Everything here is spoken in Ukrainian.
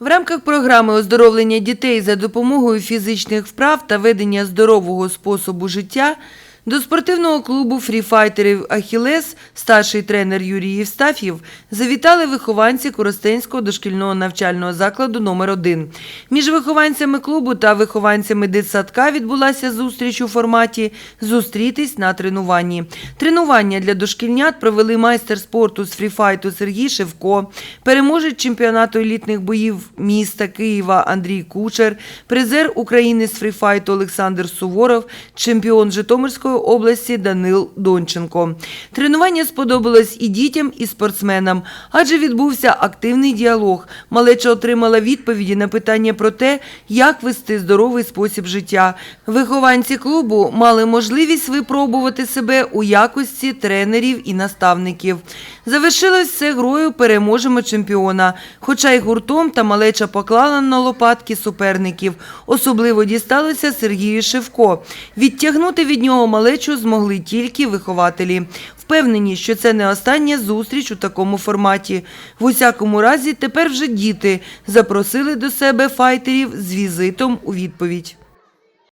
В рамках програми оздоровлення дітей за допомогою фізичних вправ та ведення здорового способу життя до спортивного клубу фріфайтерів Ахілес старший тренер Юрій Євстаф'єв завітали вихованці Коростенського дошкільного навчального закладу номер 1 Між вихованцями клубу та вихованцями дитсадка відбулася зустріч у форматі Зустрітись на тренуванні. Тренування для дошкільнят провели майстер спорту з фріфайту Сергій Шевко, переможець чемпіонату елітних боїв міста Києва Андрій Кучер, призер України з фріфайту Олександр Суворов, чемпіон Житомирської області Данил Донченко. Тренування сподобалось і дітям, і спортсменам, адже відбувся активний діалог. Малеча отримала відповіді на питання про те, як вести здоровий спосіб життя. Вихованці клубу мали можливість випробувати себе у якості тренерів і наставників. Завершилось все грою переможемо чемпіона. Хоча й гуртом та малеча поклала на лопатки суперників. Особливо дісталося Сергію Шевко. Відтягнути від нього малечу змогли тільки вихователі. Впевнені, що це не остання зустріч у такому форматі. В усякому разі, тепер вже діти запросили до себе файтерів з візитом у відповідь.